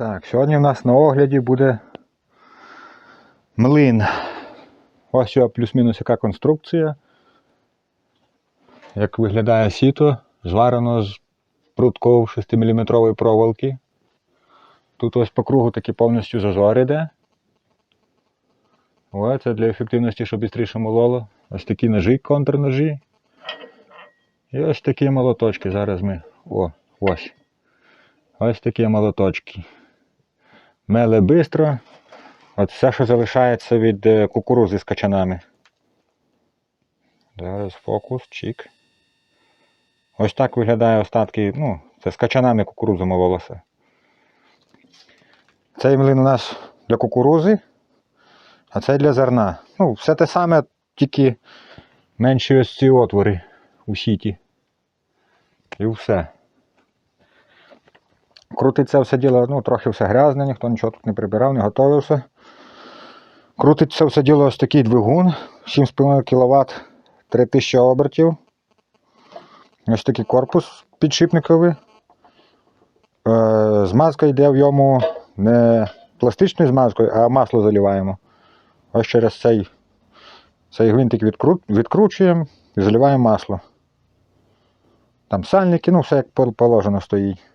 Так, сьогодні в нас на огляді буде млин. Ось його плюс-мінус яка конструкція. Як виглядає сіто, зварено з прутков 6-мм проволоки. Тут ось по кругу такі повністю зазор іде. Ось це для ефективності, щоб швидше мололо. Ось такі ножі, контрножі. І ось такі молоточки. Зараз ми. О, ось. Ось такі молоточки. Меле бистро. От все, що залишається від е, кукурузи з качанами. Зараз фокус, чик. Ось так виглядає остатки, ну, це з качанами кукурудзи мололося. Цей млин у нас для кукурузи, а цей для зерна. Ну, все те саме, тільки менші ось ці отвори у сіті. І все. Крутить це все діло, ну, трохи все грязне, ніхто нічого тут не прибирав, не готовився. Крутить це все діло ось такий двигун, 7,5 кВт, 3000 обертів. Ось такий корпус підшипниковий. Е, змазка йде в йому не пластичною змазкою, а масло заливаємо. Ось через цей, цей гвинтик відкру, відкручуємо і заливаємо масло. Там сальники, ну все як положено стоїть.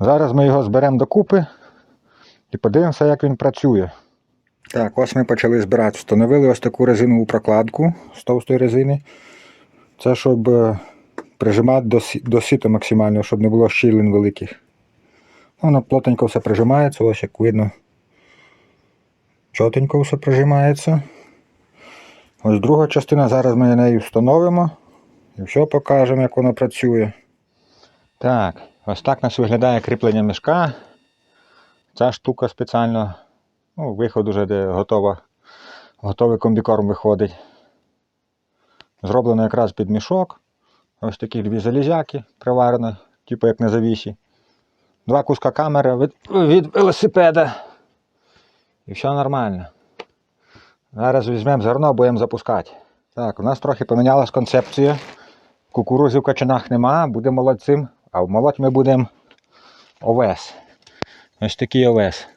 Зараз ми його зберемо докупи і подивимося, як він працює. Так, ось ми почали збирати. Встановили ось таку резинову прокладку з товстої резини. Це щоб е, прижимати до, до сіта максимально, щоб не було щілин великих. Воно плотненько все прижимається, ось як видно. Чотенько все прижимається. Ось друга частина, зараз ми нею встановимо і все покажемо, як воно працює. Так, ось так нас виглядає кріплення мішка. Ця штука спеціально, ну, виход уже де готова, готовий комбікорм виходить. Зроблено якраз під мішок. Ось такі дві залізяки приварено, типу як на завісі. Два куска камери від, від велосипеда. І все нормально. Зараз візьмемо зерно, будемо запускати. Так, у нас трохи помінялась концепція. Кукурузи в качанах нема, буде молоть цим, а в молоть ми будемо овес. Ось такий овес.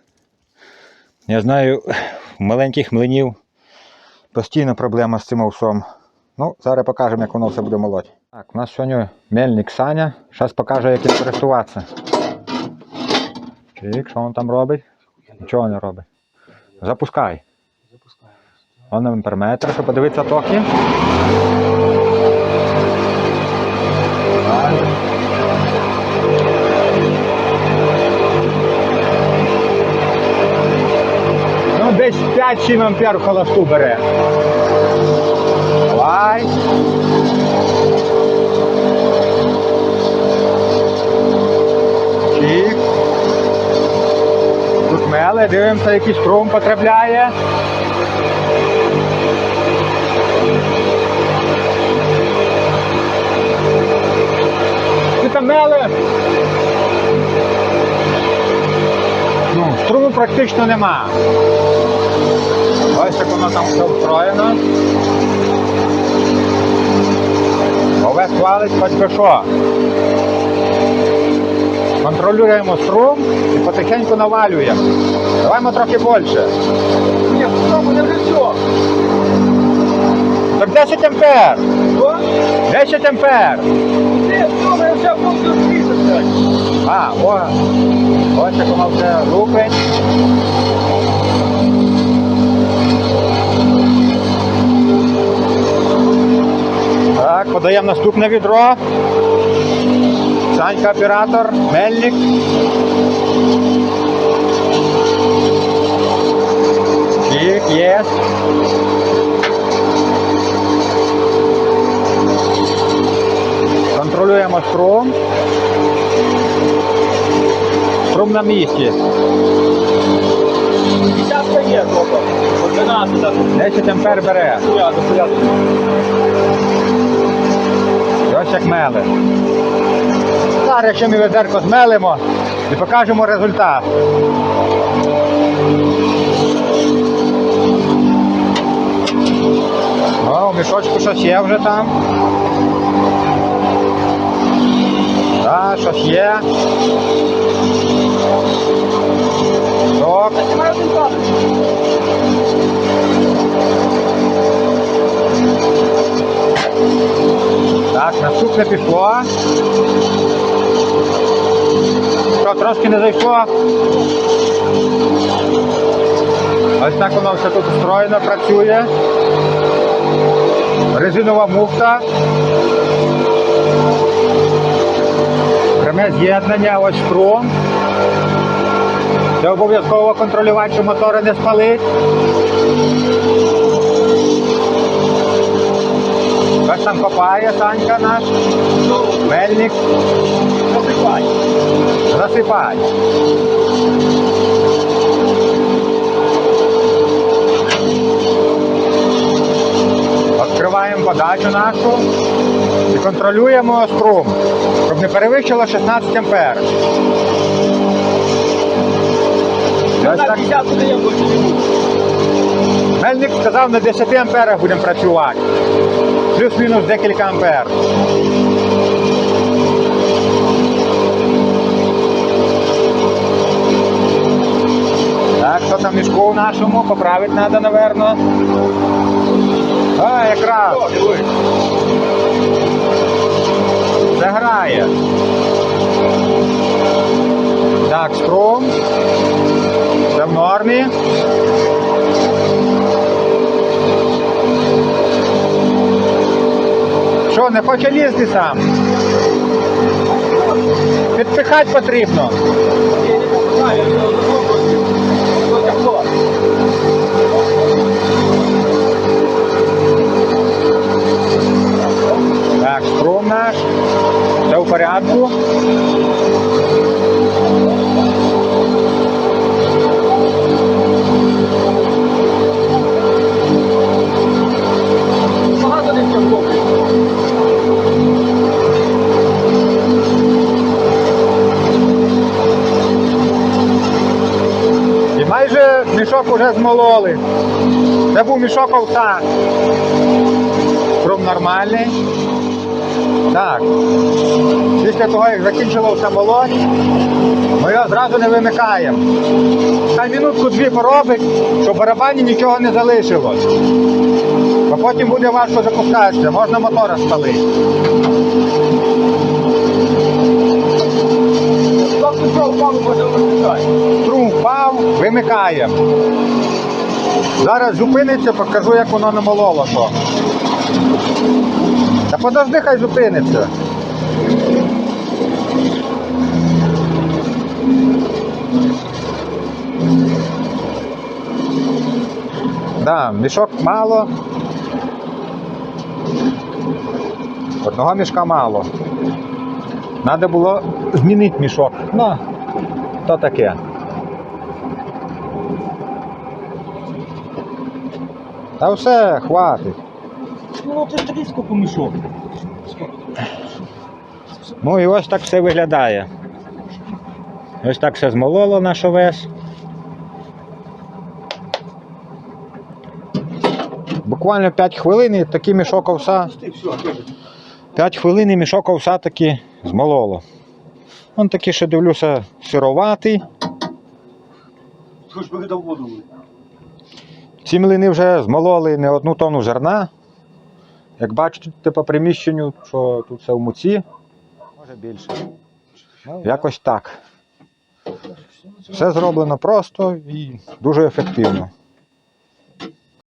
Я знаю, в маленьких млинів постійна проблема з цим овсом. Ну, зараз покажемо, як воно все буде молоть. Так, у нас сьогодні мельник Саня. Зараз покаже, як ним користуватися. Чик, що він там робить? Нічого не робить. Запускай. Запускай. Он амперметр, щоб подивитися токи. Десь 5-7 ампер холосту бере. Давай. Чик. Тут мели, дивимося, який струм потрапляє. Там мели. Ну, струму практично нема. Воно там все встроєно. Овес валить хоч би що. Контролюємо струм і потихеньку навалюємо. Даваймо трохи більше. Ні, цьому не все. Так 10 ампер. Що? 10 ампер. Ні, я вже повністю зрізався. А, о, ось як воно все лупить. Так, подаємо наступне відро. Санька оператор, мельник. Чик, є. Контролюємо струм. Струм на місці. Десятка є, тобто. По 12. 10 ампер бере. Ось як мели. Зараз, якщо ми ведерко змелимо і покажемо результат. О, в мішочку щось є вже там. Так, щось є. Так, Наступне пішло. Що, трошки не зайшло? Ось так воно все тут устроєно, працює. Резинова муфта. Пряме з'єднання, ось струм. Це обов'язково контролювати, щоб мотори не спалить. Ось там копає Санька наш, мельник, Посипай. засипай. Відкриваємо подачу нашу і контролюємо струм, щоб не перевищило 16 ампер. Так, так. 50 даємо більше не буде. Мельник сказав, на 10 амперах будемо працювати. Плюс-мінус декілька ампер. Так, що там мішку в нашому? Поправити треба, напевно. А, якраз. Заграє. Так, струм. Це в нормі. Не хоче лізти сам? Підпихати потрібно. Мішок змололи. Це був мішок овса. Струм нормальний. Так. Після того, як закінчило все молоть, ми його зразу не вимикаємо. Хай минутку-дві поробить, щоб барабані нічого не залишилось. Бо потім буде важко запускатися, можна мотора спалити. Струм впав, вимикаємо. Зараз зупиниться, покажу, як воно намололо то. Та подожди, хай зупиниться. Да, мішок мало. Одного мішка мало. Треба було змінити мішок. Ну, то таке. Та все, хватить. Ну, ти ж такий скільки мішок. Ну і ось так все виглядає. Ось так все змололо наш овес. Буквально 5 хвилин і такий мішок овса. Пусти, 5 хвилин і мішок овса таки змололо. Он такий, що дивлюся, сироватий. Хоч би дав воду. Ці млини вже змололи не одну тонну зерна. Як бачите по приміщенню, що тут все в муці, може більше. Якось так. Все зроблено просто і дуже ефективно.